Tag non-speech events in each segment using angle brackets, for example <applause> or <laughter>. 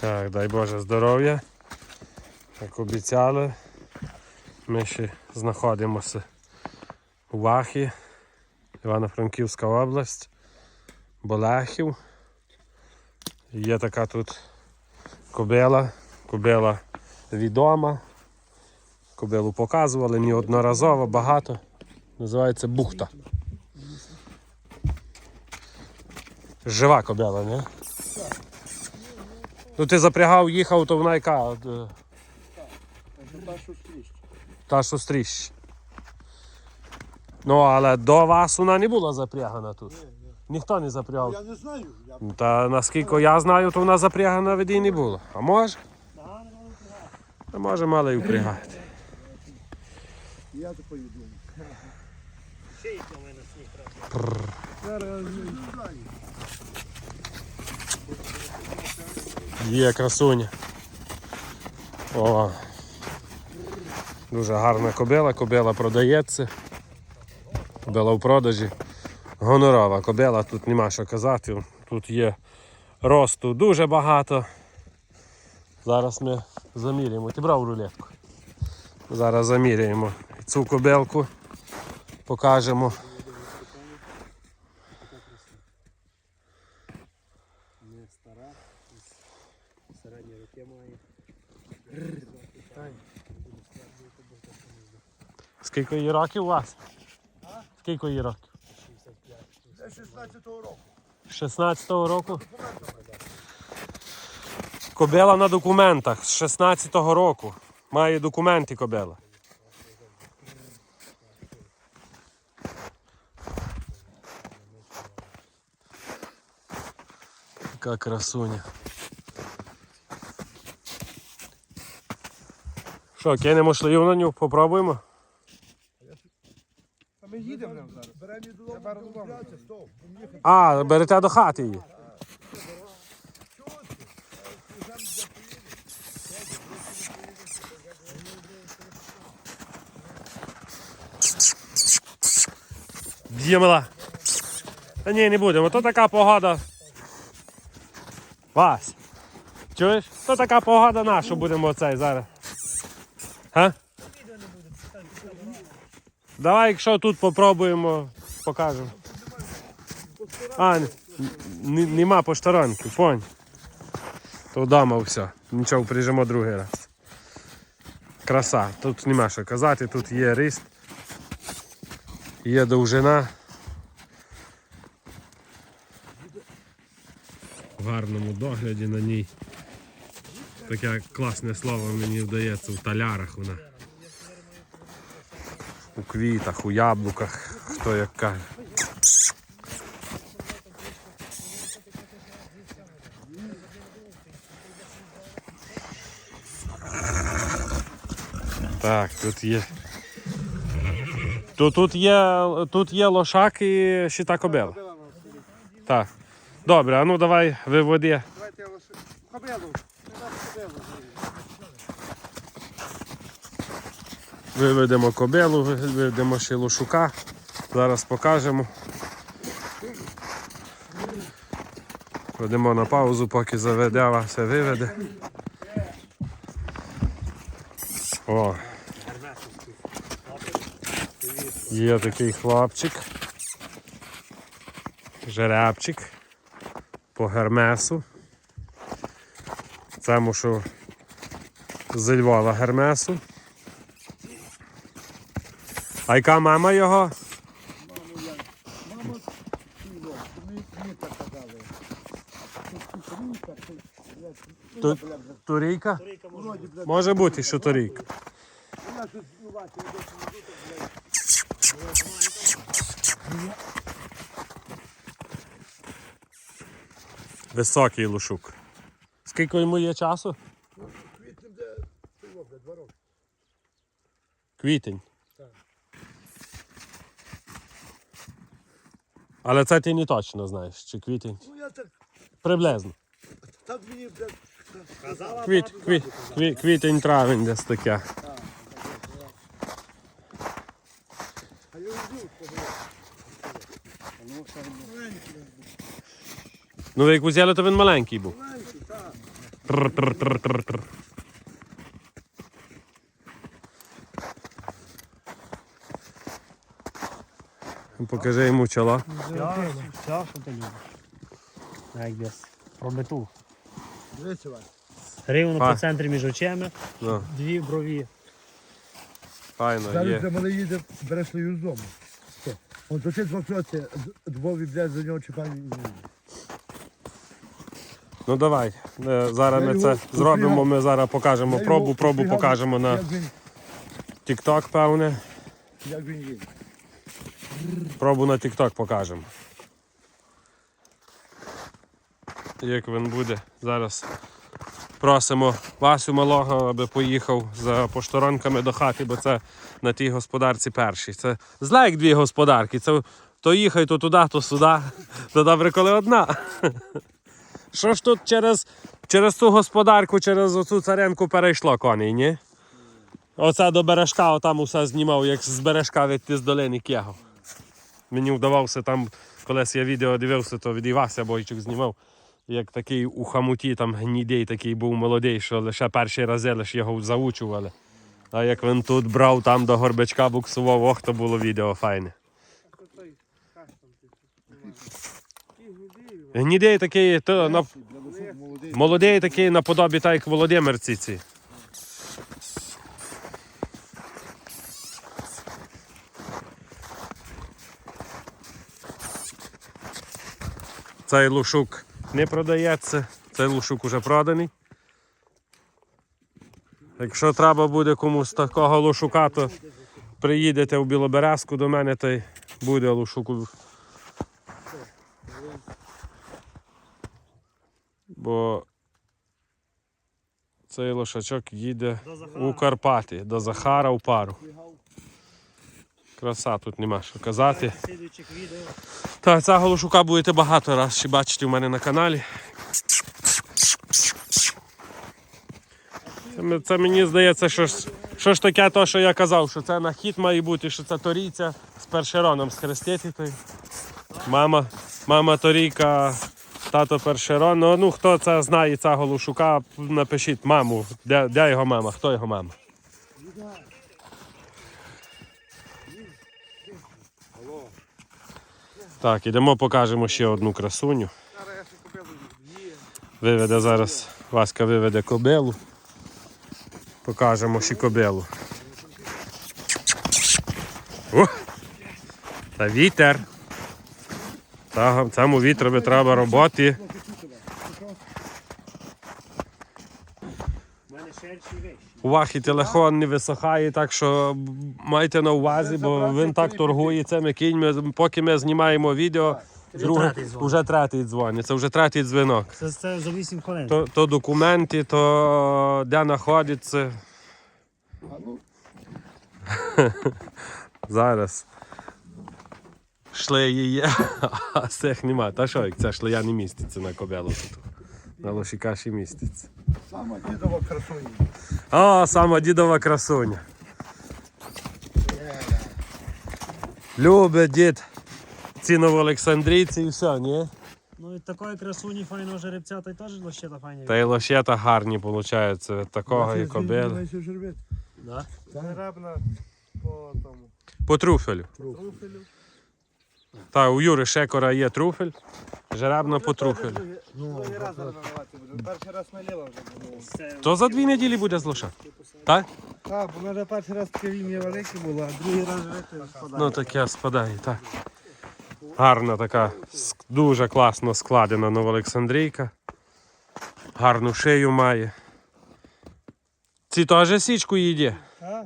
Так, дай Боже здоров'я. Як обіцяли, ми ще знаходимося у Вахі, Івано-Франківська область, Болехів. Є така тут кобила, кобила відома. Кобилу показували неодноразово, багато. Називається бухта. Жива кобила, не? Ну ти запрягав, їхав, то вона яка? От, е, Та, що стріщ. Ну, але до вас вона не була запрягана тут. Ніхто не запрягав. Я не знаю. Я... Ну, Та наскільки я знаю, то вона запрягана від і не була. А може? А може мали й впрягати. Я такої думаю. Шиїть на мене сніг. Зараз не знаю. Є красуня. О. Дуже гарна кобила, кобила продається. Кобила в продажі. Гонорова кобила, тут нема що казати. Тут є росту дуже багато. Зараз ми заміряємо. Ти брав рулетку. Зараз заміряємо цю кобилку. Покажемо. Не стара, середні роки має. Скільки її років у вас? Скільки її років? Це 16-го року. 16-го року. Кобила на документах з 16-го року. Має документи кобила. Яка красуня. Що, кинемо шлею на нього, попробуємо? А ми їдемо прямо зараз. Беремо її додому. Їхати. А, берете до хати її. Дімела. Та ні, не будемо. То така погода. Вась. Чуєш? То така погода наша будемо оцей зараз. Га? Давай, якщо тут попробуємо, покажемо. А, нема посторонки, понь. То вдома все. Нічого, прижимо другий раз. Краса. Тут нема що казати, тут є ріст, є довжина. В гарному догляді на ній. Таке класне слово мені вдається в талярах вона. У квітах, у яблуках, хто як каже. Так, тут є. Тут, тут є. Тут є лошак і щита кобила. Так. Добре, а ну давай виводи. Давайте я вас... Кобилу. Не нас кобилу. Виведемо кобилу, виведемо ще лошука. Зараз покажемо. Ведемо на паузу, поки заведе, все виведе. О. Є такий хлопчик. Жеребчик по гермесу. Це мушу з Львова гермесу. А яка мама його? Мама тіло. Ми казали. Я- я, бля, Турійка? Може Вроді, бля, Може бути, що. Я тут ну, бачу, я десь не буду. Високий лушук. Скільки йому є часу? Квітнем де... Два роки. Квітень. Але це ти не точно знаєш, чи квітень. Ну я так... Приблизно. Так мені, бля... казала. Квіт, квіт, квіт, квітень, травень десь таке. А я кого. Ну? Ну ви як взяли, то він маленький був. Маленький, так. Тр-тр-тр-тр-тр. Покажи йому чола. Все, все, що ти любиш. Як десь. Пробиту. Дивіться, Вань. Рівно по центрі між очима, Ну, дві брові. файно, Зараз є. де мене їде, береш свою з дому. Он то ти два двові, блядь, за нього чіпають. Ну давай. Е, Зараз ми це зробимо. Ми зараз покажемо пробу, пробу покажемо на Як він, TikTok, певне. як він їде. Пробу на TikTok покажемо. Як він буде зараз. Просимо Васю малого, аби поїхав за поштаронками до хати, бо це на тій господарці першій. Це зла як дві господарки. Це то їхай, то туди, то сюди. То добре, коли одна. Що ж тут через, через ту господарку, через оцю царенку перейшло коней, ні? Оце до бережка, отам усе знімав, як з бережка відти з долини кягав. Мені вдавався там, колись я відео дивився, то від Івася Бойчук знімав. Як такий у хамуті там гнідей такий був молодий, що лише перші рази лише його заучували. А як він тут брав, там до горбачка буксував, ох, то було відео файне. Гнідей такий, то, на, Молодий. такий наподобі, так як Володимир Ціці. Цей лушук не продається, цей лушук уже проданий. Якщо треба буде комусь такого лушука, то приїдете в Білоберезку до мене, то й буде лушуку. Бо цей лошачок їде у Карпати, до Захара в пару. Краса тут нема що казати. Відео. Цього лошука будете багато раз ще бачити у мене на каналі. Це, це мені здається, що ж, що ж таке, то, що я казав, що це на хід має бути, що це торійця з першероном схрестити. Мама, мама торійка, тато першерон. Ну, ну хто це знає цього лошука, напишіть маму. Де, де його мама? Хто його мама? Так, ідемо покажемо ще одну красуню. Виведе зараз, Васька виведе кобилу. Покажемо ще кобилу. О! Та вітер. Та, цьому вітрові треба роботи. У Вахі телефон не висохає, так що майте на увазі, бо він так торгує цими кіньми. Поки ми знімаємо відео, друге, вже третій дзвонить. Це вже третій дзвінок. Це, це за 8 хвилин. То, то документи, то де знаходиться. <laughs> Зараз. Шлеї є, <laughs> а цих нема. Та що, як ця шлея не міститься на кобелу тут. На лошикаші міститься. Сама дідова красуня. А, сама дідова красуня. Любить дід ціну в Олександрійці і все, ні? Ну і такої красуні файного жеребця, та й теж лощета файні. Та й лошета гарні, виходить, від такого і кобили. Да? Жеребна по тому По труфелю. труфелю. Так, у Юри Шекора є труфель, жеребна по труфелю. Другий раз наливати буде. Перший раз наліла вже було. То за дві неділі буде з лоша. Так? Так, бо вже перший раз таке вім'я велике було, а другий раз жити спадає. Ну таке спадає, так. Гарна така, дуже класно складена Новоолександрійка. Гарну шию має. Ці теж січку їде. Так,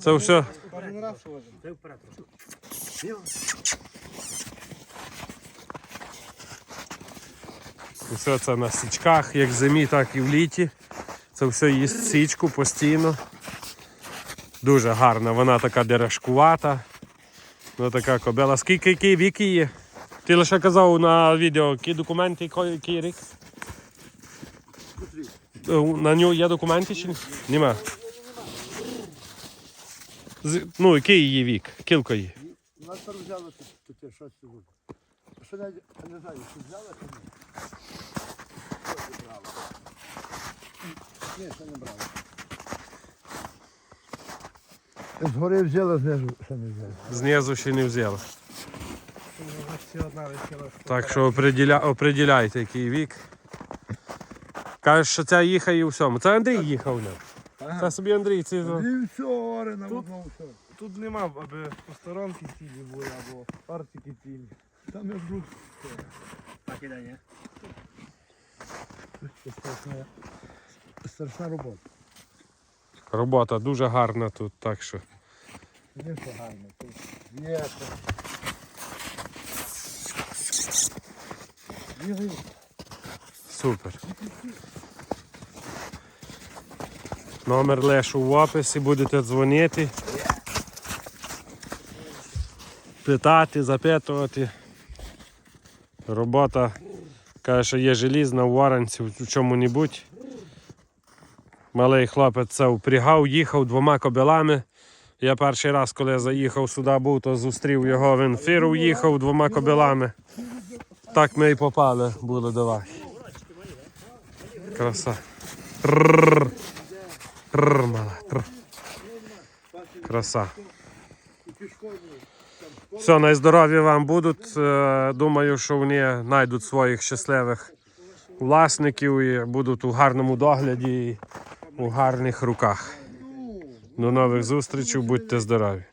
Це все. кожен раз возимо. Все це на січках, як в зимі, так і в літі. Це все їсть січку постійно. Дуже гарна, вона така дерешкувата. Ну така кобила. Скільки який вік її? Ти лише казав на відео, які документи, який, рік? Е, На нього є документи чи ні? Нема. Ну, який її вік? Кілько її? Нас там взяли тут, тут щось тут. Що навіть, не знаю, що взяли, що ні. Згори взяла, знизу ще не взяла. Знизу ще не взяли. Ще одна висіла. Так що определя... определяйте, який вік. Кажеш, що ця їхає у всьому. Це Андрій їхав. Не? Це собі Андрій ці. Тут- Тут нема, аби посторонки цілі були або партики цілі. Там я вдруг Так іде, ні? страшна, страшна робота. Робота дуже гарна тут, так що. Не все гарно. Тут Є. Бігаю. Супер. Номер лишу в описі, будете дзвонити. Питати, запитувати. Робота, каже, що є желізна в Варанці, в чому-небудь. Малий хлопець це впрягав, їхав двома кобилами. Я перший раз, коли я заїхав сюди був, то зустрів його, він фіру їхав двома кобилами. Так ми і попали були до вас. Краса. Трррр. Краса. Все, найздорові вам будуть. Е, Думаю, що вони знайдуть своїх щасливих власників і будуть у гарному догляді у гарних руках. До нових зустрічей, будьте здорові.